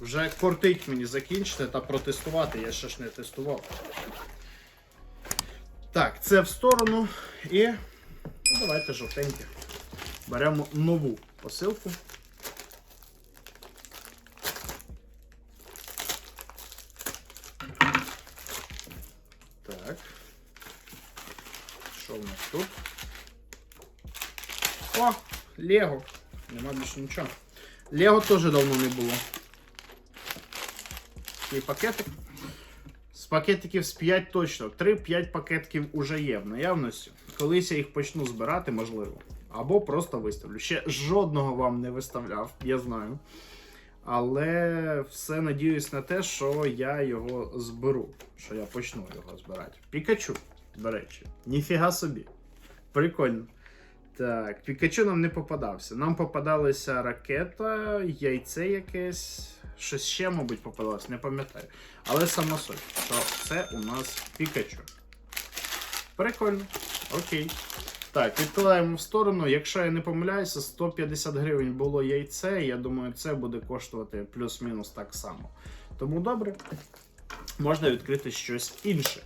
Вже кортить мені закінчити та протестувати, я ще ж не тестував. Так, це в сторону. І ну, давайте жовтеньке. Беремо нову посилку. Так. Що в нас тут? О, Лего. Нема більше нічого. Лего теж давно не було. Такий пакетик. З пакетиків з 5 точно. 3-5 пакетків уже є в наявності. Колись я їх почну збирати, можливо. Або просто виставлю. Ще жодного вам не виставляв, я знаю. Але все надіюсь на те, що я його зберу. Що я почну його збирати. Пікачу, до речі. Ніфіга собі. Прикольно. Так, Пікачу нам не попадався. Нам попадалася ракета, яйце якесь, щось ще, мабуть, попадалось, не пам'ятаю. Але сама суть, що це у нас Пікачу. Прикольно. Окей. Так, відкладаємо в сторону. Якщо я не помиляюся, 150 гривень було яйце. Я думаю, це буде коштувати плюс-мінус так само. Тому добре, можна відкрити щось інше.